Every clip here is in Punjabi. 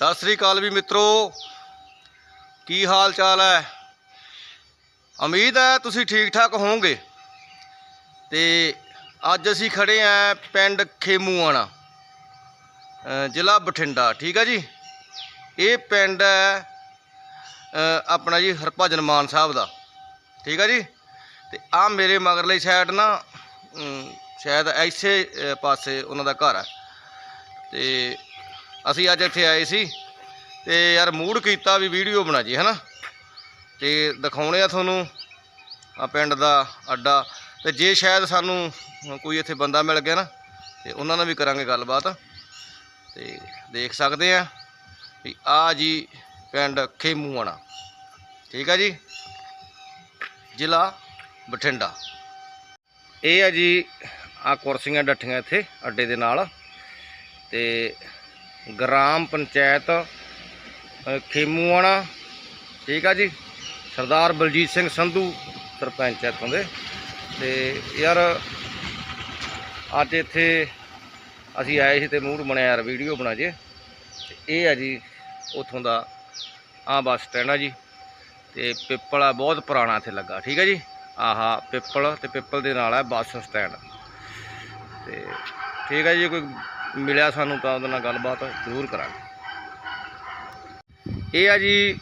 ਸਤਿ ਸ੍ਰੀ ਅਕਾਲ ਵੀ ਮਿੱਤਰੋ। ਕੀ ਹਾਲ ਚਾਲ ਹੈ? ਉਮੀਦ ਹੈ ਤੁਸੀਂ ਠੀਕ ਠਾਕ ਹੋਵੋਗੇ। ਤੇ ਅੱਜ ਅਸੀਂ ਖੜੇ ਆਂ ਪਿੰਡ ਖੇਮੂਆਣਾ ਜ਼ਿਲ੍ਹਾ ਬਠਿੰਡਾ, ਠੀਕ ਹੈ ਜੀ? ਇਹ ਪਿੰਡ ਹੈ ਆਪਣਾ ਜੀ ਹਰਭਜਨ ਮਾਨ ਸਾਹਿਬ ਦਾ, ਠੀਕ ਹੈ ਜੀ? ਤੇ ਆ ਮੇਰੇ ਮਗਰਲੀ ਸਾਈਡ ਨਾ ਸ਼ਾਇਦ ਐਸੇ ਪਾਸੇ ਉਹਨਾਂ ਦਾ ਘਰ ਹੈ। ਤੇ ਅਸੀਂ ਅੱਜ ਇੱਥੇ ਆਏ ਸੀ ਤੇ ਯਾਰ ਮੂਡ ਕੀਤਾ ਵੀ ਵੀਡੀਓ ਬਣਾ ਜੀ, ਹਨਾ? ਤੇ ਦਿਖਾਉਣੇ ਆ ਤੁਹਾਨੂੰ ਆ ਪਿੰਡ ਦਾ ਅੱਡਾ। ਤੇ ਜੇ ਸ਼ਾਇਦ ਸਾਨੂੰ ਕੋਈ ਇੱਥੇ ਬੰਦਾ ਮਿਲ ਗਿਆ ਨਾ, ਤੇ ਉਹਨਾਂ ਨਾਲ ਵੀ ਕਰਾਂਗੇ ਗੱਲਬਾਤ। ਤੇ ਦੇਖ ਸਕਦੇ ਆ ਵੀ ਆ ਜੀ ਪਿੰਡ ਖੇਮੂਆਣਾ। ਠੀਕ ਆ ਜੀ? ਜ਼ਿਲ੍ਹਾ ਬਠਿੰਡਾ। ਇਹ ਆ ਜੀ ਆ ਕੁਰਸੀਆਂ ਡੱਠੀਆਂ ਇੱਥੇ ਅੱਡੇ ਦੇ ਨਾਲ। ਤੇ ਗ੍ਰਾਮ ਪੰਚਾਇਤ ਖੇਮੂਆਣਾ, ਠੀਕ ਆ ਜੀ? ਸਰਦਾਰ ਬਲਜੀਤ ਸਿੰਘ ਸੰਧੂ ਸਰਪੰਚ ਇੱਥੋਂ ਦੇ। ਤੇ ਯਾਰ, ਅੱਜ ਇੱਥੇ ਅਸੀਂ ਆਏ ਸੀ ਤੇ ਮੂਡ ਬਣਿਆ ਯਾਰ, ਵੀਡੀਓ ਬਣਾ ਜੇ। ਤੇ ਇਹ ਆ ਜੀ, ਉਥੋਂ ਦਾ ਆ ਬੱਸ ਸਟੈਂਡ ਆ ਜੀ। ਤੇ ਪਿੱਪਲ ਆ, ਬਹੁਤ ਪੁਰਾਣਾ ਇੱਥੇ ਲੱਗਾ, ਠੀਕ ਹੈ ਜੀ? ਆਹਾ, ਪਿੱਪਲ ਤੇ ਪਿੱਪਲ ਦੇ ਨਾਲ ਹੈ ਬੱਸ ਸਟੈਂਡ। ਤੇ ਠੀਕ ਆ ਜੀ, ਕੋਈ ਮਿਲਿਆ ਸਾਨੂੰ ਤਾਂ ਉਹਦੇ ਨਾਲ ਗੱਲਬਾਤ ਜ਼ਰੂਰ ਕਰਾਂਗੇ। ਇਹ ਆ ਜੀ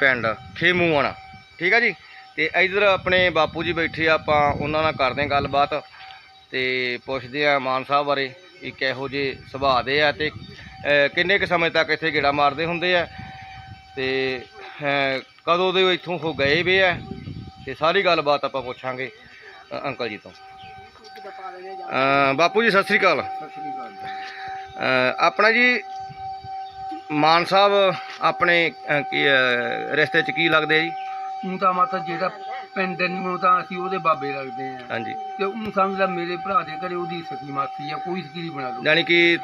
ਪਿੰਡ ਖੇਮੂਆਣਾ, ਠੀਕ ਆ ਜੀ? ਤੇ ਇਧਰ ਆਪਣੇ ਬਾਪੂ ਜੀ ਬੈਠੇ ਆਪਾਂ ਉਹਨਾਂ ਨਾਲ ਕਰਦੇ ਹਾਂ ਗੱਲਬਾਤ ਤੇ ਪੁੱਛਦੇ ਆ ਮਾਨ ਸਾਹਿਬ ਬਾਰੇ ਕਿ ਕਿਹੋ ਜਿਹੇ ਸੁਭਾਅ ਦੇ ਆ ਤੇ ਕਿੰਨੇ ਕੁ ਸਮੇਂ ਤੱਕ ਇੱਥੇ ਗੇੜਾ ਮਾਰਦੇ ਹੁੰਦੇ ਆ? ਤੇ ਕਦੋਂ ਦੇ ਇੱਥੋਂ ਹੋ ਗਏ ਵੇ ਆ? ਤੇ ਸਾਰੀ ਗੱਲਬਾਤ ਆਪਾਂ ਪੁੱਛਾਂਗੇ ਅੰਕਲ ਜੀ ਤੋਂ। ਬਾਪੂ ਜੀ ਸਤਿ ਸ੍ਰੀ ਅਕਾਲ। ਆਪਣਾ ਜੀ ਮਾਨ ਸਾਹਿਬ ਆਪਣੇ ਕੀ ਅ, ਰਿਸ਼ਤੇ 'ਚ ਕੀ ਲੱਗਦੇ ਆ ਜੀ? ਹੁਣ ਤਾਂ ਮਾਤਾ ਜਿਹੜਾ ਪਿੰਡ ਨੂੰ ਤਾਂ ਅਸੀਂ ਉਹਦੇ ਬਾਬੇ ਲੱਗਦੇ ਆ। ਹਾਂਜੀ। ਤੇ ਉਹ ਸਮਝ ਲੈ ਮੇਰੇ ਭਰਾ ਦੇ ਘਰੇ ਉਹਦੀ ਸਖੀ ਮਾਸੀ ਆ ਕੋਈ ਸਕੀਰੀ ਬਣਾ ਲਓ। ਯਾਨੀ ਕਿ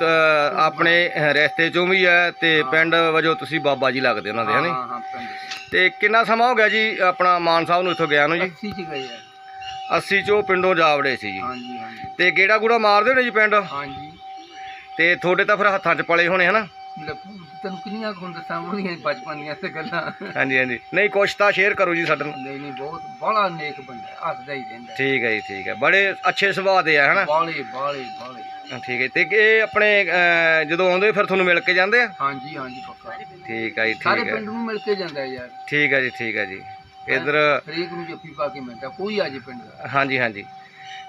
ਆਪਣੇ ਰਿਸ਼ਤੇ 'ਚੋਂ ਵੀ ਹੈ ਤੇ ਪਿੰਡ ਵਜੋਂ ਤੁਸੀਂ ਬਾਬਾ ਜੀ ਲੱਗਦੇ ਉਹਨਾਂ ਦੇ ਹਾਂ ਹਨੇ ਹਾਂ ਹਾਂ ਪਿੰਡ ਤੇ ਕਿੰਨਾ ਸਮਾਂ ਹੋ ਗਿਆ ਜੀ ਆਪਣਾ ਮਾਨ ਸਾਹਿਬ ਨੂੰ ਇੱਥੋਂ ਗਿਆ ਨੂੰ ਜੀ? 80 ਚ ਗਏ ਆ। 80 ਚੋਂ ਪਿੰਡੋਂ ਜਾਵੜੇ ਸੀ ਜੀ। ਹਾਂਜੀ ਹਾਂਜੀ। ਤੇ ਗੇੜਾ ਗੂੜਾ ਮਾਰਦੇ ਨੇ ਜੀ ਪਿੰਡ? ਹਾਂਜੀ। ਤੇ ਤੁਹਾਡੇ ਤਾਂ ਫਿਰ ਹੱਥਾਂ 'ਚ ਪਲੇ ਹੋਣੇ ਹਨਾ? ਤੈਨੂੰ ਕਿੰਨੀਆਂ ਕੁ ਦੱਸਾਂ ਉਹਦੀਆਂ ਬਚਪਨ ਦੀਆਂ ਤੇ ਗੱਲਾਂ। ਹਾਂਜੀ ਹਾਂਜੀ। ਨਹੀਂ ਕੁਛ ਤਾਂ ਸ਼ੇਅਰ ਕਰੋ ਜੀ ਸਾਡੇ ਨਾਲ। ਨਹੀਂ ਨਹੀਂ ਬਹੁਤ ਬੜਾ ਨੇਕ ਬੰਦਾ ਹੈ, ਹੱਸਦਾ ਹੀ ਰਹਿੰਦਾ ਠੀਕ ਹੈ ਜੀ ਠੀਕ ਹੈ। ਬੜੇ ਅੱਛੇ ਸੁਭਾਅ ਦੇ ਆ ਹਨਾ? ਬਾਲੇ ਬਾਲੇ ਬਾਲੇ ਠੀਕ ਹੈ ਤੇ ਇਹ ਆਪਣੇ ਜਦੋਂ ਆਉਂਦੇ ਫਿਰ ਤੁਹਾਨੂੰ ਮਿਲ ਕੇ ਜਾਂਦੇ ਆ? ਹਾਂਜੀ ਹਾਂਜੀ ਪੱਕਾ। ਠੀਕ ਹੈ ਜੀ ਸਾਰੇ ਠੀਕ ਹੈ। ਪਿੰਡ ਨੂੰ ਮਿਲ ਕੇ ਜਾਂਦਾ ਯਾਰ। ਠੀਕ ਹੈ ਜੀ ਠੀਕ ਹੈ ਜੀ। ਇਧਰ ਹਰੇਕ ਨੂੰ ਜੱਫੀ ਪਾ ਕੇ ਮਿਲਦਾ ਕੋਈ ਆ ਜੇ ਪਿੰਡ ਦਾ ਹਾਂਜੀ ਹਾਂਜੀ।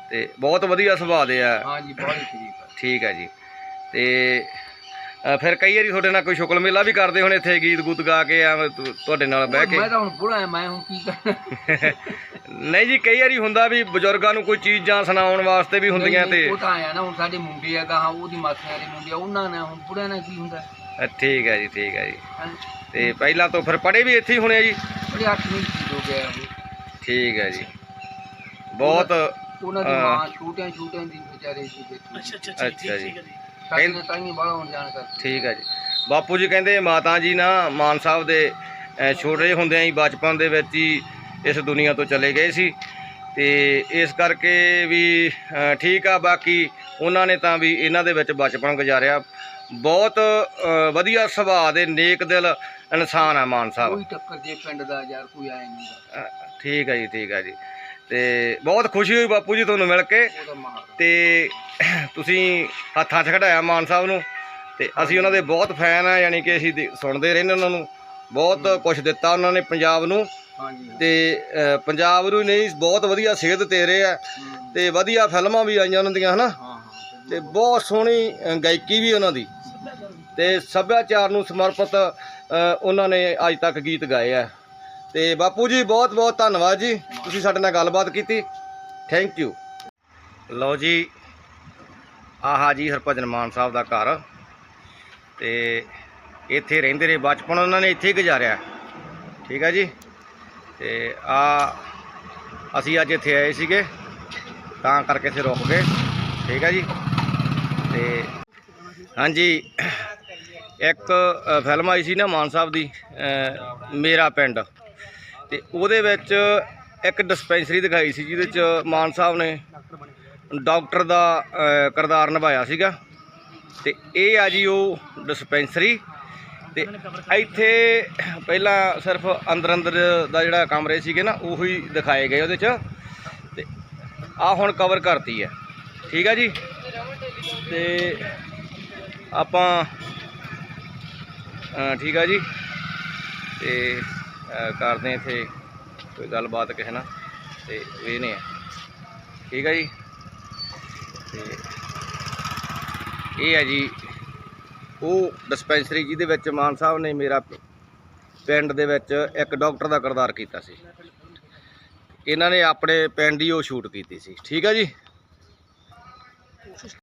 ਤੇ ਬਹੁਤ ਵਧੀਆ ਸੁਭਾਅ ਦੇ ਆ। ਹਾਂਜੀ ਬਾਲੇ ਸ਼ਰੀਫ ਆ। ਠੀਕ ਹੈ ਜੀ। ਤੇ ਅ, ਫਿਰ ਕਈ ਵਾਰੀ ਤੁਹਾਡੇ ਨਾਲ ਕੋਈ ਸ਼ੁਕਲ ਮੇਲਾ ਵੀ ਕਰਦੇ ਹੋਣੇ ਇੱਥੇ ਗੀਤ ਗੂਤ ਗਾ ਕੇ ਐਵੇਂ ਤੁ- ਤੁਹਾਡੇ ਨਾਲ ਬਹਿ ਕੇ। ਮੈਂ ਤਾਂ ਹੁਣ ਬੁੜਾ ਆ ਮੈਂ ਹੁਣ ਕੀ ਕਰਨਾ ਨਹੀਂ ਜੀ ਕਈ ਵਾਰੀ ਹੁੰਦਾ ਵੀ ਬਜ਼ੁਰਗਾਂ ਨੂੰ ਕੋਈ ਚੀਜ਼ਾਂ ਸੁਣਾਉਣ ਵਾਸਤੇ ਵੀ ਹੁੰਦੀਆਂ ਨਹੀਂ, ਤੇ ਉਹ ਤਾਂ ਆਇਆ ਨਾ ਹੁਣ ਸਾਡੇ ਮੁੰਡੇ ਆ ਗਾਹਾਂ ਉਹਦੀ ਮਾਸੀਆਂ ਦੇ ਮੁੰਡੇ ਆ ਉਹਨਾਂ ਨੇ ਹੁਣ ਬੁੜਿਆਂ ਨਾਲ ਕੀ ਹੁੰਦਾ? ਅ, ਠੀਕ ਹੈ ਜੀ ਠੀਕ ਹੈ ਜੀ। ਹੈਂ? ਤੇ ਪਹਿਲਾਂ ਤੋਂ ਫਿਰ ਪੜੇ ਵੀ ਇੱਥੇ ਹੀ ਹੋਣੇ ਆ ਜੀ? ਬੜੇ ਅੱਠਵੀਂ ਚ ਹੋ ਗਿਆ ਉਹ ਠੀਕ ਹੈ ਜੀ। ਬਹੁਤ ਉਹਨਾਂ ਦੀ ਹਾਂ। ਮਾਂ ਛੋਟਿਆਂ ਛੋਟਿਆਂ ਦੀ ਵਿਚਾਰੇ ਸੀ ਬੇਟੀ ਅੱਛਾ ਜੀ। ਸਾਡੇ ਨੇ ਤਾਂ ਹੀ ਬਾਲਾ ਹੁਣ ਜਾਣ ਕਰ ਠੀਕ ਹੈ ਜੀ। ਬਾਪੂ ਜੀ ਕਹਿੰਦੇ ਮਾਤਾ ਜੀ ਨਾ ਮਾਨ ਸਾਹਿਬ ਦੇ ਅ, ਛੋਟੇ ਹੁੰਦਿਆਂ ਹੀ ਬਚਪਨ ਦੇ ਵਿੱਚ ਹੀ ਇਸ ਦੁਨੀਆ ਤੋਂ ਚਲੇ ਗਏ ਸੀ। ਤੇ ਇਸ ਕਰਕੇ ਵੀ ਅ, ਠੀਕ ਆ ਬਾਕੀ ਉਹਨਾਂ ਨੇ ਤਾਂ ਵੀ ਇਹਨਾਂ ਦੇ ਵਿੱਚ ਬਚਪਨ ਗੁਜ਼ਾਰਿਆ। ਬਹੁਤ ਵਧੀਆ ਸੁਭਾਅ ਦੇ ਨੇਕ ਦਿਲ ਇਨਸਾਨ ਆ ਮਾਨ ਸਾਹਿਬ। ਕੋਈ ਟੱਕਰ ਜੇ ਪਿੰਡ ਦਾ ਯਾਰ ਕੋਈ ਆਇਆ ਨਹੀਂ ਠੀਕ ਹੈ ਜੀ ਠੀਕ ਹੈ ਜੀ। ਤੇ ਬਹੁਤ ਖੁਸ਼ੀ ਹੋਈ ਬਾਪੂ ਜੀ ਤੁਹਾਨੂੰ ਮਿਲ ਕੇ। ਤਾਂ ਤੇ ਤੁਸੀਂ ਹੱਥਾਂ 'ਚ ਖੜਾਇਆ ਮਾਨ ਸਾਹਿਬ ਨੂੰ। ਤੇ ਅਸੀਂ ਉਹਨਾਂ ਦੇ ਬਹੁਤ ਫੈਨ ਆ ਯਾਨੀ ਕਿ ਅਸੀਂ ਸੁਣਦੇ ਰਹਿੰਦੇ ਉਹਨਾਂ ਨੂੰ। ਬਹੁਤ ਕੁਝ ਦਿੱਤਾ ਉਹਨਾਂ ਨੇ ਪੰਜਾਬ ਨੂੰ। ਤੇ ਪੰਜਾਬ ਨੂੰ ਨਹੀਂ ਬਹੁਤ ਵਧੀਆ ਸੇਧ ਦੇ ਰਹੇ ਆ। ਤੇ ਵਧੀਆ ਫਿਲਮਾਂ ਵੀ ਆਈਆਂ ਉਹਨਾਂ ਦੀਆਂ ਹਨਾ। ਹਾਂ ਹਾਂ ਤੇ ਬਹੁਤ ਸੋਹਣੀ ਗਾਇਕੀ ਵੀ ਉਹਨਾਂ ਦੀ। ਤੇ ਸੱਭਿਆਚਾਰ ਨੂੰ ਸਮਰਪਿਤ ਉਹਨਾਂ ਨੇ ਅੱਜ ਤੱਕ ਗੀਤ ਗਾਏ ਆ। ਤੇ ਬਾਪੂ ਜੀ, ਬਹੁਤ ਬਹੁਤ ਧੰਨਵਾਦ ਜੀ। ਤੁਸੀਂ ਸਾਡੇ ਨਾਲ ਗੱਲਬਾਤ ਕੀਤੀ। ਥੈਂਕ ਯੂ ਲਓ ਜੀ, ਆਹਾ ਜੀ ਹਰਭਜਨ ਮਾਨ ਸਾਹਿਬ ਦਾ ਘਰ। ਤੇ ਇੱਥੇ ਰਹਿੰਦੇ ਰਹੇ ਬਚਪਨ ਉਹਨਾਂ ਨੇ ਇੱਥੇ ਹੀ ਗੁਜ਼ਾਰਿਆ। ਠੀਕ ਹੈ ਜੀ? ਤੇ ਆ, ਅਸੀਂ ਅੱਜ ਇੱਥੇ ਆਏ ਸੀਗੇ। ਤਾਂ ਕਰਕੇ ਇੱਥੇ ਰੁਕ ਗਏ। ਠੀਕ ਹੈ ਜੀ? ਤੇ ਹਾਂਜੀ ਇੱਕ ਫਿਲਮ ਆਈ ਸੀ ਨਾ ਮਾਨ ਸਾਹਿਬ ਦੀ ਮੇਰਾ ਪਿੰਡ। ਤੇ ਉਹਦੇ ਵਿੱਚ ਇੱਕ ਡਿਸਪੈਂਸਰੀ ਦਿਖਾਈ ਸੀ ਜਿਹਦੇ ਚ ਮਾਨ ਸਾਹਿਬ ਨੇ ਡਾਕਟਰ ਦਾ ਅ, ਕਿਰਦਾਰ ਨਿਭਾਇਆ ਸੀਗਾ। ਤੇ ਇਹ ਆ ਜੀ ਉਹ ਡਿਸਪੈਂਸਰੀ। ਤੇ ਇੱਥੇ ਪਹਿਲਾਂ ਸਿਰਫ ਅੰਦਰ ਅੰਦਰ ਦਾ ਜਿਹੜਾ ਕਮਰੇ ਸੀਗੇ ਨਾ ਉਹੀ ਦਿਖਾਏ ਗਏ ਉਹਦੇ ਚ। ਤੇ ਆ ਹੁਣ ਕਵਰ ਕਰਤੀ ਹੈ। ਠੀਕ ਆ ਜੀ? ਤੇ ਆਪਾਂ ਠੀਕ ਆ ਜੀ। ਤੇ ਕਰਦੇ ਇੱਥੇ ਕੋਈ ਗੱਲਬਾਤ ਕਿਸੇ ਨਾਲ। ਤੇ ਇਹ ਨੇ ਠੀਕ ਆ ਜੀ। ਤੇ ਇਹ ਹੈ ਜੀ, ਉਹ ਡਿਸਪੈਂਸਰੀ ਜਿਹਦੇ ਵਿੱਚ ਮਾਨ ਸਾਹਿਬ ਨੇ ਮੇਰਾ ਪਿੰਡ ਦੇ ਵਿੱਚ ਇੱਕ ਡਾਕਟਰ ਦਾ ਕਿਰਦਾਰ ਕੀਤਾ ਸੀ। ਇਹਨਾਂ ਨੇ ਆਪਣੇ ਪਿੰਡ ਹੀ ਉਹ ਸ਼ੂਟ ਕੀਤੀ ਸੀ। ਠੀਕ ਆ ਜੀ।